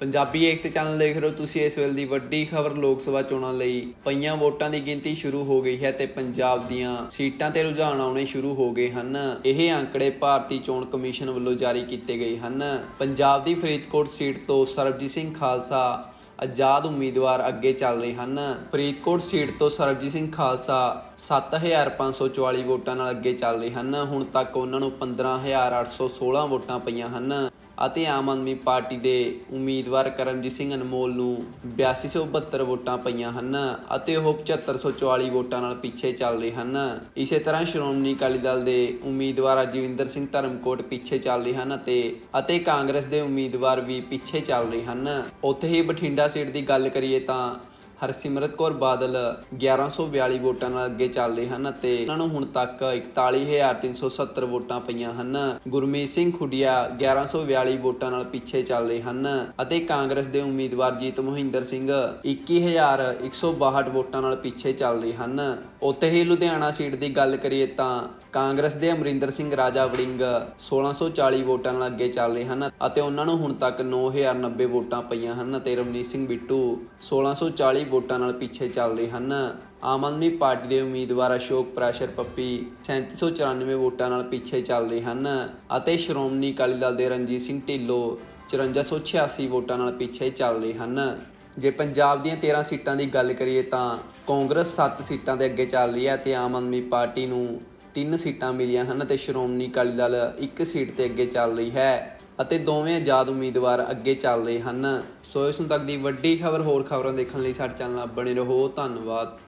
ਪੰਜਾਬੀ ਏਕਤਾ channel ਦੇਖ ਰਹੇ ਹੋ ਤੁਸੀਂ ਇਸ ਵੇਲੇ ਦੀ ਵੱਡੀ ਖਬਰ ਲੋਕ ਸਭਾ ਚੋਣਾਂ ਲਈ। ਪਈਆਂ ਵੋਟਾਂ ਦੀ ਗਿਣਤੀ ਸ਼ੁਰੂ ਹੋ ਗਈ ਹੈ ਤੇ ਪੰਜਾਬ ਦੀਆਂ ਸੀਟਾਂ ਤੇ ਰੁਝਾਨ ਆਉਣੇ ਸ਼ੁਰੂ ਹੋ ਗਏ ਹਨ। ਇਹ ਅੰਕੜੇ ਭਾਰਤੀ ਚੋਣ ਕਮਿਸ਼ਨ ਵੱਲੋਂ ਜਾਰੀ ਕੀਤੇ ਗਏ ਹਨ। ਪੰਜਾਬ ਦੀ ਫਰੀਦਕੋਟ ਸੀਟ ਤੋਂ ਸਰਬਜੀਤ ਸਿੰਘ ਖਾਲਸਾ ਆਜ਼ਾਦ ਉਮੀਦਵਾਰ ਅੱਗੇ ਚੱਲ ਰਹੇ ਹਨ। ਫਰੀਦਕੋਟ ਸੀਟ ਤੋਂ ਸਰਬਜੀਤ ਸਿੰਘ ਖਾਲਸਾ 7544 ਵੋਟਾਂ ਨਾਲ ਅੱਗੇ ਚੱਲ ਰਹੇ ਹਨ। ਹੁਣ ਤੱਕ ਉਹਨਾਂ ਨੂੰ 15816 ਵੋਟਾਂ ਪਈਆਂ ਹਨ। ਅਤੇ ਆਮ ਆਦਮੀ ਪਾਰਟੀ ਦੇ ਉਮੀਦਵਾਰ ਕਰਮਜੀਤ ਸਿੰਘ ਅਨਮੋਲ ਨੂੰ 8272 ਵੋਟਾਂ ਪਈਆਂ ਹਨ ਅਤੇ ਉਹ 7544 ਵੋਟਾਂ ਨਾਲ ਪਿੱਛੇ ਚੱਲ ਰਹੇ ਹਨ। ਇਸੇ ਤਰ੍ਹਾਂ ਸ਼੍ਰੋਮਣੀ ਅਕਾਲੀ ਦਲ ਦੇ ਉਮੀਦਵਾਰ ਅਜਿੰਦਰ ਸਿੰਘ ਧਰਮਕੋਟ ਪਿੱਛੇ ਚੱਲ ਰਹੇ ਹਨ ਅਤੇ ਅਤੇ ਕਾਂਗਰਸ ਦੇ ਉਮੀਦਵਾਰ ਵੀ ਪਿੱਛੇ ਚੱਲ ਰਹੇ ਹਨ। ਉੱਥੇ ਹੀ ਬਠਿੰਡਾ ਸੀਟ ਦੀ ਗੱਲ ਕਰੀਏ ਤਾਂ ਹਰਸਿਮਰਤ ਕੌਰ ਬਾਦਲ 1142 ਵੋਟਾਂ ਨਾਲ ਅੱਗੇ ਚੱਲ ਰਹੇ ਹਨ ਅਤੇ ਉਹਨਾਂ ਨੂੰ ਹੁਣ ਤੱਕ 41370 ਵੋਟਾਂ ਪਈਆਂ ਹਨ। ਗੁਰਮੀਤ ਸਿੰਘ ਖੁੱਡੀਆ 1142 ਵੋਟਾਂ ਨਾਲ ਪਿੱਛੇ ਚੱਲ ਰਹੇ ਹਨ ਅਤੇ ਕਾਂਗਰਸ ਦੇ ਉਮੀਦਵਾਰ ਜੀਤ ਮੋਹਿੰਦਰ ਸਿੰਘ 21162 ਵੋਟਾਂ ਨਾਲ ਪਿੱਛੇ ਚੱਲ ਰਹੇ ਹਨ। ਉੱਥੇ ਹੀ ਲੁਧਿਆਣਾ ਸੀਟ ਦੀ ਗੱਲ ਕਰੀਏ ਤਾਂ ਕਾਂਗਰਸ ਦੇ ਅਮਰਿੰਦਰ ਸਿੰਘ ਰਾਜਾ ਵੜਿੰਗ 1640 ਵੋਟਾਂ ਨਾਲ ਅੱਗੇ ਚੱਲ ਰਹੇ ਹਨ ਅਤੇ ਉਹਨਾਂ ਨੂੰ ਹੁਣ ਤੱਕ 9090 ਵੋਟਾਂ ਪਈਆਂ ਹਨ ਤੇ ਰਮਨੀਤ ਸਿੰਘ ਬਿੱਟੂ 1640 ਵੋਟਾਂ ਨਾਲ ਪਿੱਛੇ ਚੱਲ ਰਹੇ ਹਨ। ਆਮ ਆਦਮੀ ਪਾਰਟੀ ਦੇ ਉਮੀਦਵਾਰ ਅਸ਼ੋਕ ਪ੍ਰੈਸ਼ਰ ਪੱਪੀ 3794 ਵੋਟਾਂ ਨਾਲ ਪਿੱਛੇ ਚੱਲ ਰਹੇ ਹਨ ਅਤੇ ਸ਼੍ਰੋਮਣੀ ਅਕਾਲੀ ਦਲ ਦੇ ਰਣਜੀਤ ਸਿੰਘ ਢਿੱਲੋਂ 5486 ਵੋਟਾਂ ਨਾਲ ਪਿੱਛੇ ਚੱਲ ਰਹੇ ਹਨ। ਜੇ ਪੰਜਾਬ ਦੀਆਂ 13 ਸੀਟਾਂ ਦੀ ਗੱਲ ਕਰੀਏ ਤਾਂ ਕਾਂਗਰਸ 7 ਸੀਟਾਂ ਦੇ ਅੱਗੇ ਚੱਲ ਰਹੀ ਹੈ ਤੇ ਆਮ ਆਦਮੀ ਪਾਰਟੀ ਨੂੰ 3 ਸੀਟਾਂ ਮਿਲੀਆਂ ਹਨ ਤੇ ਸ਼੍ਰੋਮਣੀ ਅਕਾਲੀ ਦਲ 1 ਸੀਟ ਤੇ ਅੱਗੇ ਚੱਲ ਰਹੀ ਹੈ। ਅਤੇ ਦੋਵੇਂ ਆਜ਼ਾਦ ਉਮੀਦਵਾਰ ਅੱਗੇ ਚੱਲ ਰਹੇ ਹਨ। ਸੋ ਇਸ ਨੂੰ ਤੱਕ ਦੀ ਵੱਡੀ ਖਬਰ ਹੋਰ ਖਬਰਾਂ ਦੇਖਣ ਲਈ ਸਾਡੇ ਚੈਨਲ ਨਾਲ ਬਣੇ ਰਹੋ। ਧੰਨਵਾਦ।